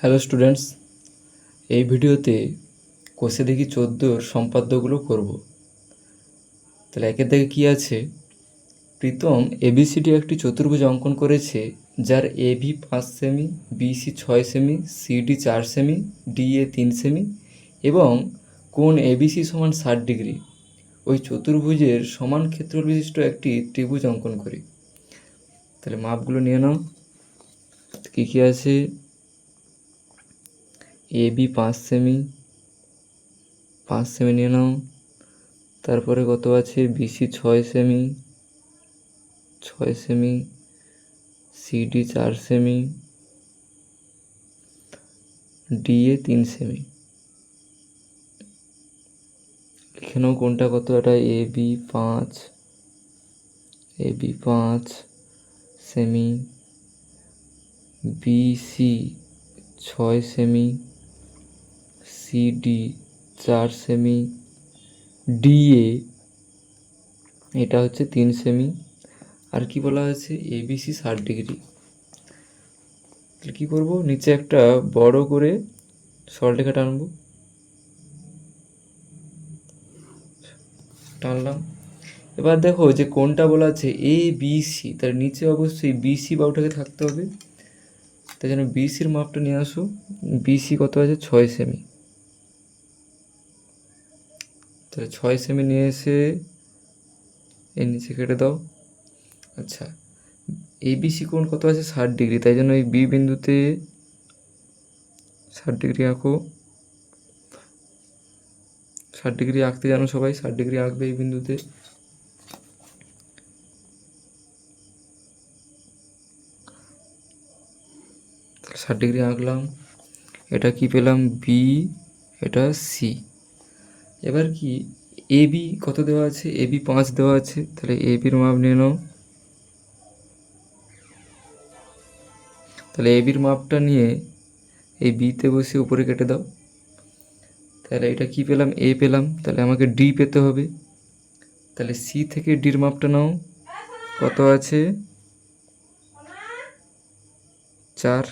Hello students এই ভিডিওতে কোষে দেখি চোদ্দোর সম্পাদ্যগুলো করব। তাহলে একের দিকে কী আছে? প্রীতম এবিসিডি একটি চতুর্ভুজ অঙ্কন করেছে, যার এবি পাঁচ সেমি বিসি ছয় সেমি সিডি চার সেমি ডিএ তিন সেমি এবং কোণ এবিসি সমান ষাট ডিগ্রি। ওই চতুর্ভুজের সমান ক্ষেত্র বিশিষ্ট একটি ত্রিভুজ অঙ্কন করি। তাহলে মাপগুলো নিয়ে নাও। কী কী আছে? এ বি পাঁচ সেমি পাঁচ সেমি নিয়ে নাও। তারপরে কত আছে? বিসি ছয় সেমি ছয় সেমি সিডি চার সেমি ডিএ তিন সেমি লিখে নাও কোনটা কত? এটা এ বি পাঁচ এ বি পাঁচ সেমি বিসি ছয় সেমি সিডি চার সেমি ডিএ এটা হচ্ছে তিন সেমি আর কি বলা হয়েছে? এবিসি ষাট ডিগ্রি। কী করব? নিচে একটা বড় করে সরলরেখা টানবো। টানলাম। এবার দেখো যে কোনটা বলা আছে? এ বিসি তার নিচে অবশ্যই বিসি বাউটাকে থাকতে হবে। তাই জন্য বিসির মাপটা নিয়ে আসো। বিসি কত আছে? ছয় সেমি তাহলে ছয় সেমি নিয়ে এসে এর নিচে কেটে দাও। আচ্ছা এবিসি কোণ কত আছে? ষাট ডিগ্রি তাই জন্য এই বি বিন্দুতে ষাট ডিগ্রি আঁকো। ষাট ডিগ্রি আঁকতে জানো সবাই? ষাট ডিগ্রি আঁকবে এই বিন্দুতে। ষাট ডিগ্রি আঁকলাম। এটা কি পেলাম? বি এটা সি এবার কি এ বি কত দেওয়া আছে? এ বি পাঁচ দেওয়া আছে। তাহলে এ বির মাপ নিয়ে নাও। তাহলে এ বির মাপটা নিয়ে এই বিতে বসে উপরে কেটে দাও। তাহলে এটা কি পেলাম? এ পেলাম। তাহলে আমাকে ডি পেতে হবে। তাহলে সি থেকে ডির মাপটা নাও। কত আছে? চার।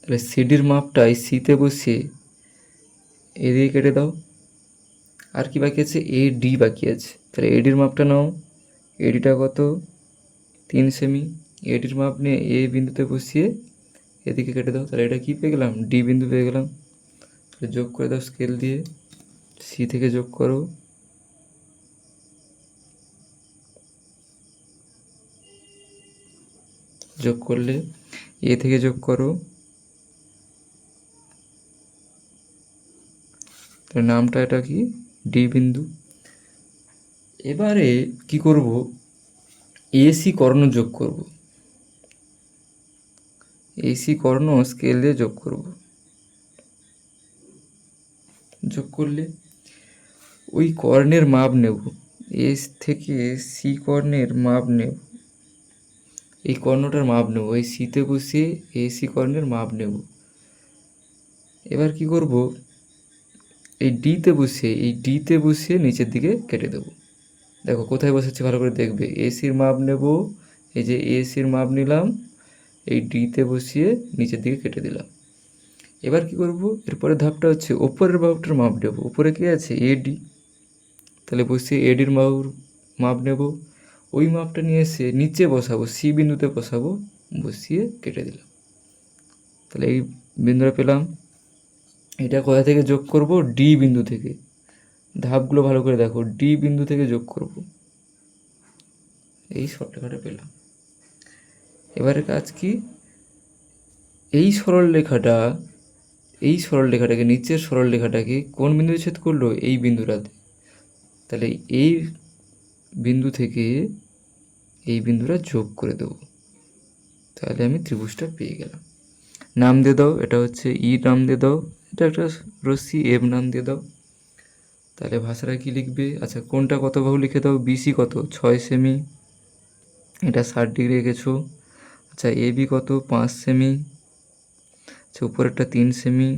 তাহলে সিডির মাপটা এই সিতে বসিয়ে এদিকে কেটে দাও। আর কি বাকি আছে? এ ডি বাকি আছে। তাহলে এডির মাপটা নাও। এডিটা কত? তিন সেমি। এডির মাপ নিয়ে এ বিন্দুতে বসিয়ে এদিকে কেটে দাও। তাহলে এটা কি পেয়ে গেলাম? ডি বিন্দু পেয়ে গেলাম। তাহলে যোগ করে দাও স্কেল দিয়ে। সি থেকে যোগ করো। যোগ করলে এ থেকে যোগ করো। তাহলে নামটা এটা কি? ডি বিন্দু। এবারে কি করব? এসি কর্ণ যোগ করব। এসি কর্ণ স্কেল দিয়ে যোগ করব। যোগ করলে ওই কর্ণের মাপ নেব। এস থেকে সি কর্ণের মাপ নেব। এই কর্ণটার মাপ নেব। এই সিতে বসিয়ে এসি কর্ণের মাপ নেব। এবার কি করব? এই ডিতে বসিয়ে, এই ডিতে বসিয়ে নিচের দিকে কেটে দেব। দেখো, কোথায় বসেছে ভালো করে দেখবে? এসির মাপ নেব। এই যে এসির মাপ নিলাম, এই ডিতে বসিয়ে নিচের দিকে কেটে দিলাম। এবার কি করব? এরপরে ধাপটা হচ্ছে ওপরের বাহুটার মাপ নেব। উপরে কী আছে? এডি তাহলে বসিয়ে এডির বাহুর মাপ নেব। ওই মাপটা নিয়ে এসে নিচে বসাবো সি বিন্দুতে বসাবো, বসিয়ে কেটে দিলাম। তাহলে এই বিন্দুটা পেলাম। এটা কোথা থেকে যোগ করব? ডি বিন্দু থেকে। ধাপগুলো ভালো করে দেখো। ডি বিন্দু থেকে যোগ করব। এই সরলরেখাটা পেলাম। এবারে কাজ কি? এই সরল রেখাটা এই সরল রেখাটাকে নিচের সরল রেখাটাকে কোন বিন্দুতে ছেদ করল? এই বিন্দুটাতে। তাহলে এই বিন্দু থেকে এই বিন্দুটা যোগ করে দেবো। তাহলে আমি ত্রিভুজটা পেয়ে গেলাম। নাম দিয়ে দাও। এটা হচ্ছে ই নাম দিয়ে দাও। এটা একটা রশ্মি এম নাম দিয়ে দাও। তাহলে ভাষাটা কী লিখবে? আচ্ছা কোনটা কত বাহু লিখে দাও? বিসি কত? ছয় সেমি এটা ষাট ডিগ্রি এঁকেছো। আচ্ছা এ বি কত? পাঁচ সেমি আচ্ছা উপরেরটা তিন সেমি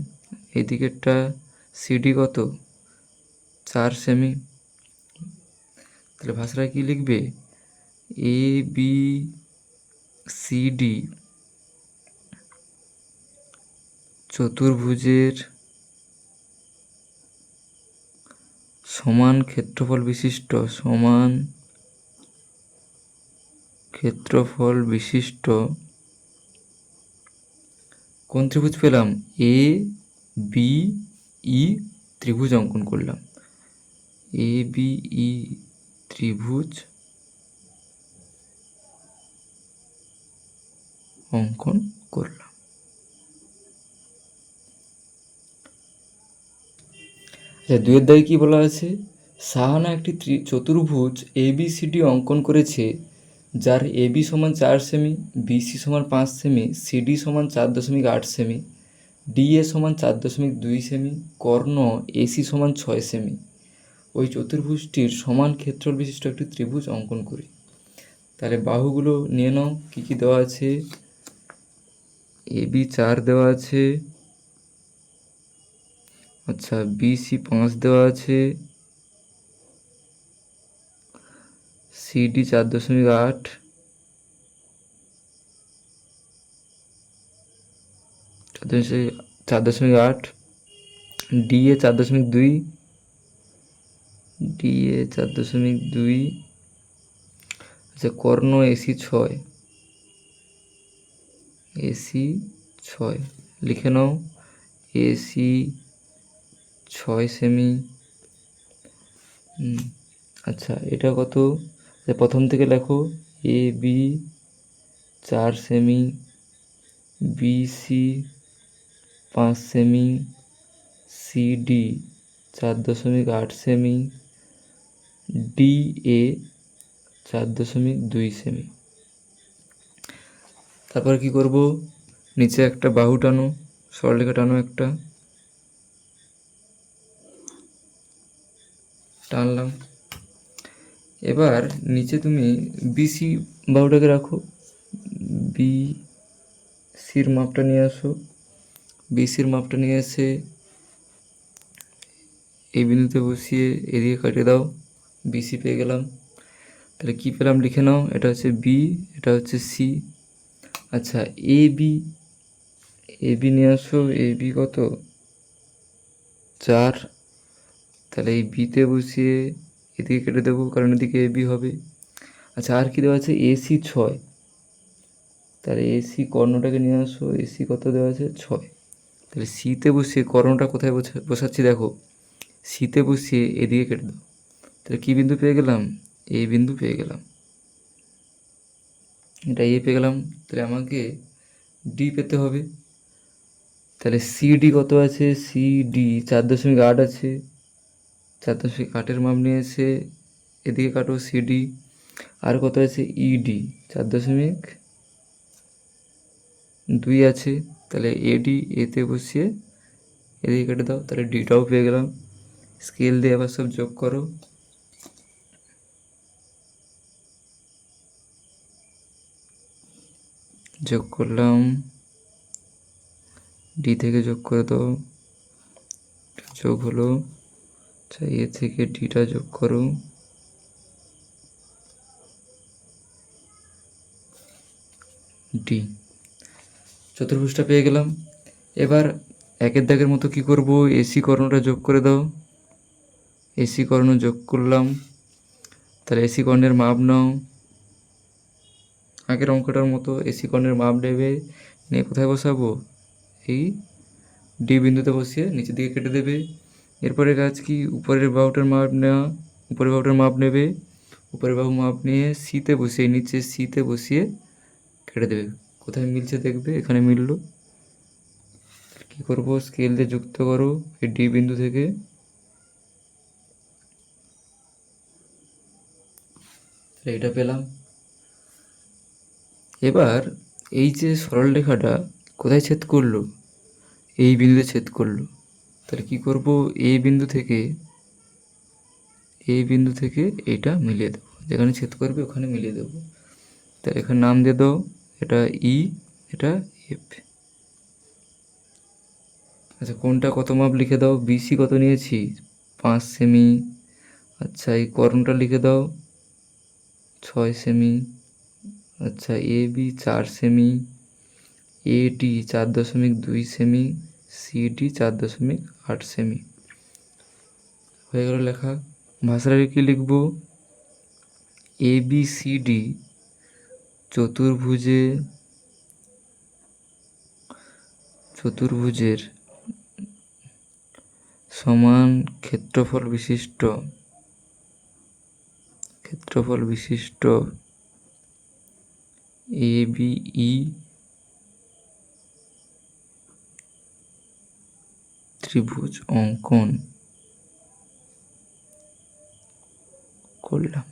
এদিকেরটা সিডি কত? চার সেমি তাহলে ভাষাটা কী লিখবে? এ বি সি ডি চতুর্ভুজের সমান ক্ষেত্রফল বিশিষ্ট, সমান ক্ষেত্রফল বিশিষ্ট। কোন ত্রিভুজ পেলাম? এ বি ই ত্রিভুজ অঙ্কন করলাম। এ বি ই ত্রিভুজ অঙ্কন করলাম। আচ্ছা দুয়ের দাগে কী বলা আছে সাহানা একটি ত্রি- চতুর্ভুজ এ বি সি ডি অঙ্কন করেছে, যার এ বি সমান চার সেমি বিসি সমান পাঁচ সেমি সিডি সমান চার দশমিক আট সেমি ডিএ সমান চার দশমিক দুই সেমি কর্ণ এসি সমান ছয় সেমি ওই চতুর্ভুজটির সমান ক্ষেত্রফল বিশিষ্ট একটি ত্রিভুজ অঙ্কন করি। তাহলে বাহুগুলো নিয়ে নাও, কী কী দেওয়া আছে? এ বি চার দেওয়া আছে। আচ্ছা বিসি পাঁচ দেওয়া আছে। সিডি চার দশমিক আট। চার দশমিক চার দশমিক আট। ডিএ চার দশমিক দুই। ডিএ চার দশমিক দুই। আচ্ছা কর্ণ এসি ছয়। এসি ছয়, লিখে নাও। এসি ছয় সেমি আচ্ছা এটা কত? প্রথম থেকে লেখো এ বি চার সেমি বিসি পাঁচ সেমি সিডি চার দশমিক আট সেমি ডিএ চার দশমিক দুই সেমি তারপর কি করব? নিচে একটা বাহু টানো, সরলরেখা টানো একটা। টানলাম। এবার নিচে তুমি বিসি বাহুটাকে রাখো। বি সির মাপটা নিয়ে আসো। বিসির মাপটা নিয়ে এসে এই বিন্দুতে বসিয়ে এদিকে কাটিয়ে দাও। বিসি পেয়ে গেলাম। তাহলে কী পেলাম লিখে নাও। এটা হচ্ছে বি এটা হচ্ছে সি আচ্ছা এ বি এ বি নিয়ে আসো। এ বি কত? চার। তাহলে এই বিতে বসিয়ে এদিকে কেটে দেবো, কারণ এদিকে এ বি হবে। আচ্ছা আর কি দেওয়া আছে? এসি ছয়। তাহলে এসি কর্ণটাকে নিয়ে আসো। এসি কত দেওয়া আছে? ছয়। তাহলে সিতে বসিয়ে কর্ণটা কোথায় বসা- বসাচ্ছি দেখো। সিতে বসিয়ে এদিকে কেটে দাও। তাহলে কী বিন্দু পেয়ে গেলাম? এই বিন্দু পেয়ে গেলাম। এটা এ পেয়ে গেলাম। তাহলে আমাকে ডি পেতে হবে। তাহলে সিডি কত আছে? সিডি চার দশমিক আট আছে। দশমিক আটের মাপ নিয়ে এসে এদিকে কাটো সিডি আর কত আছে ইডি চার দশমিক দুই আছে, তাহলে এডি এতে বসিয়ে এদিকে কেটে দাও, তাহলে ডিটাও পেয়ে গেলাম। স্কেল দিয়ে আবার সব যোগ করো। যোগ করলাম। ডি থেকে যোগ করে দাও। যোগ হলো আচ্ছা এ থেকে ডিটা যোগ করো। ডি চতুর্ভুজটা পেয়ে গেলাম। এবার একের দাগের মতো কি করব? এসি কর্ণটা যোগ করে দাও। এসি কর্ণ যোগ করলাম। তাহলে এসি কর্ণের মাপ নাও। আগের অঙ্কটার মতো এসি কর্ণের মাপ নেবে। নিয়ে কোথায় বসাবো? এই ডি বিন্দুতে বসিয়ে নিচের দিকে কেটে দেবে। এরপরে কাজ কি? উপরের বাহুটার মাপ নেওয়া। উপরের বাহুটার মাপ নেবে। উপরের বাহু মাপ নিয়ে সিতে বসিয়ে, নিচে সিতে বসিয়ে কেটে দেবে। কোথায় মিলছে দেখবে? এখানে মিললো। কি করব? স্কেল দিয়ে যুক্ত করো এই ডি বিন্দু থেকে। এটা পেলাম। এবার এই যে সরল রেখাটা কোথায় ছেদ করল? এই বিন্দুতে ছেদ করল। তাহলে কি করব? এই বিন্দু থেকে এই বিন্দু থেকে এটা মিলিয়ে দেবো। যেখানে ছেদ করবে ওখানে মিলিয়ে দেবো। তাহলে এখানে নাম দিয়ে দাও, এটা ই এটা এফ আচ্ছা কোনটা কত মাপ লিখে দাও? বিসি কত নিয়েছি? পাঁচ সেমি। আচ্ছা এই কর্ণটা লিখে দাও। ছয় সেমি। আচ্ছা এ বি চার সেমি। এডি চার দশমিক দুই সেমি। সিডি চার দশমিক আট সেমি হয়ে গেল লেখা। ভাষাটাকে কী লিখব? এ বি সি ডি চতুর্ভুজে চতুর্ভুজের সমান ক্ষেত্রফল বিশিষ্ট। ক্ষেত্রফল বিশিষ্ট। এ বি ই ত্রিভুজ অঙ্কন করলাম।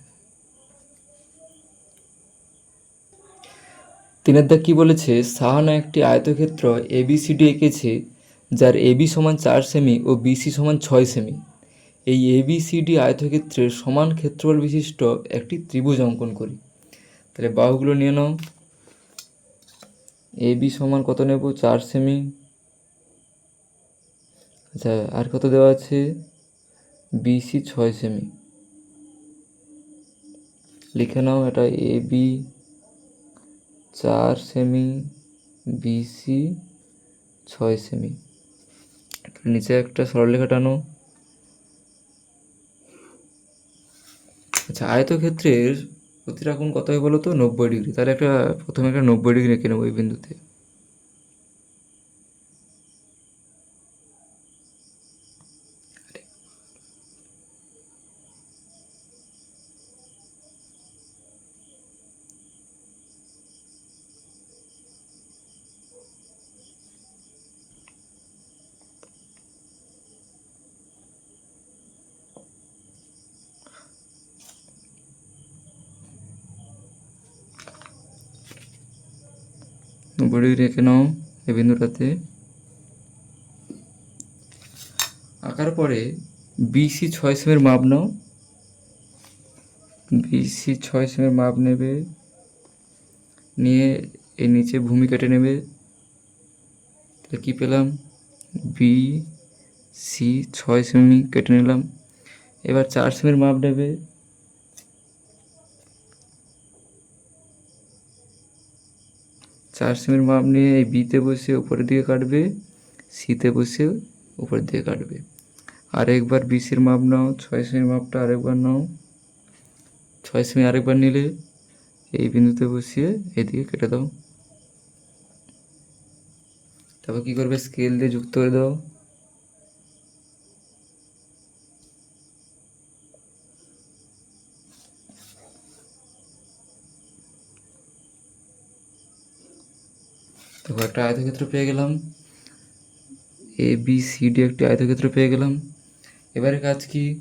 তিনের দাগ কি বলেছে? সাহানা একটি আয়তক্ষেত্র এবিসিডি এঁকেছে, যার এবি সমান চার সেমি ও বিসি সমান ছয় সেমি। এই এবিসিডি আয়তক্ষেত্রের সমান ক্ষেত্রফল বিশিষ্ট একটি ত্রিভুজ অঙ্কন করি। তাহলে বাহুগুলো নিয়ে নাও। এবি সমান কত নেব? চার সেমি। আচ্ছা আর কত দেওয়া আছে? বিসি ছয় সেমি লিখে নাও এটা এ বি চার সেমি বিসি ছয় সেমি নিচে একটা সরলরেখা টানো। আচ্ছা আয়তক্ষেত্রের প্রতিটা কোণ কত হয় বলো তো? নব্বই ডিগ্রি। তাহলে একটা, প্রথমে একটা নব্বই ডিগ্রি রেখে নেব এই বিন্দুতে। ডিগ্রি রেখে নাও এই বিন্দুটাতে। আঁকার পরে বিসি ছয় সেমের মাপ নাও। বিসি ছয় সেমের মাপ নেবে। নিয়ে এই নিচে ভূমি কেটে নেবে। তাহলে কী পেলাম? বি সি ছয় সেমি কেটে নিলাম। এবার চার সেমের মাপ নেবে। চার সেমের মাপ নিয়ে এই বিতে বসে উপরের দিকে কাটবে, সিতে বসে উপরের দিকে কাটবে। আরেকবার বিসির মাপ নাও, ছয় সেমির মাপটা আরেকবার নাও। ছয় সেমি আরেকবার নিলে এই বিন্দুতে বসিয়ে এদিকে কেটে দাও। তারপর কী করবে? স্কেল দিয়ে যুক্ত করে দাও। দেখো একটা আয়তক্ষেত্র পেয়ে গেলাম। এ বি সি ডি একটি আয়তক্ষেত্র পেয়ে গেলাম। এবারে কাজ কি?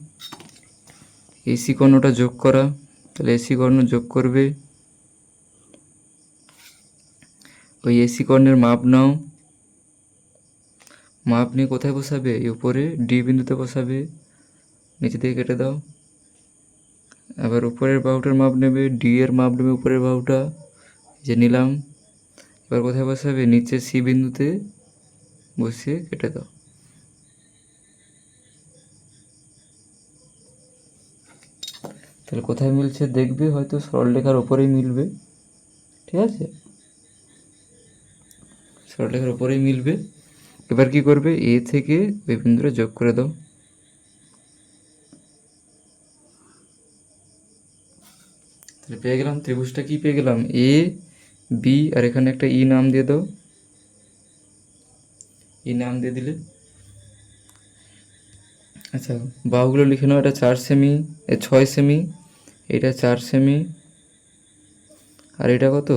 এসি কর্ণটা যোগ করা। তাহলে এসি কর্ণ যোগ করবে। ওই এসি কর্ণের মাপ নাও। মাপ নিয়ে কোথায় বসাবে? এই উপরে ডি বিন্দুতে বসাবে। নিচে থেকে কেটে দাও। আবার উপরের বাহুটার মাপ নেবে। ডি এর মাপ নেবে উপরের বাহুটা। যে নিলাম। এবার কোথায় বসাবে? নিচে সি বিন্দুতে বসিয়ে কেটে দাও। তাহলে কোথায় মিলছে দেখবে, হয়তো সরলরেখার ওপরেই মিলবে। ঠিক আছে? সরলরেখার ওপরেই মিলবে। এবার কি করবে? এ থেকে ওই বিন্দুটা যোগ করে দাও। তাহলে পেয়ে গেলাম, ত্রিভুজটা কি পেয়ে গেলাম? এ বি আর এখানে একটা ই নাম দিয়ে দাও। ই নাম দিয়ে দিলে। আচ্ছা বাহুগুলো লিখে নাও, এটা চার সেমি ছয় সেমি এটা চার সেমি আর এটা কত?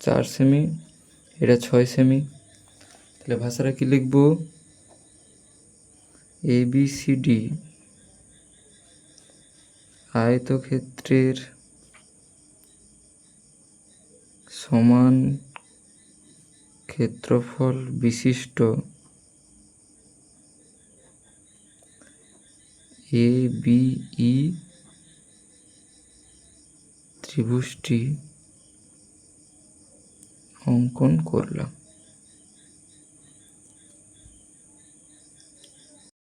চার সেমি এটা ছয় সেমি তাহলে ভাষাটা কি লিখব? এ বি সি ডি আয়তক্ষেত্রের সমান ক্ষেত্রফল বিশিষ্ট এ বি ই ত্রিভুজটি অঙ্কন করলাম।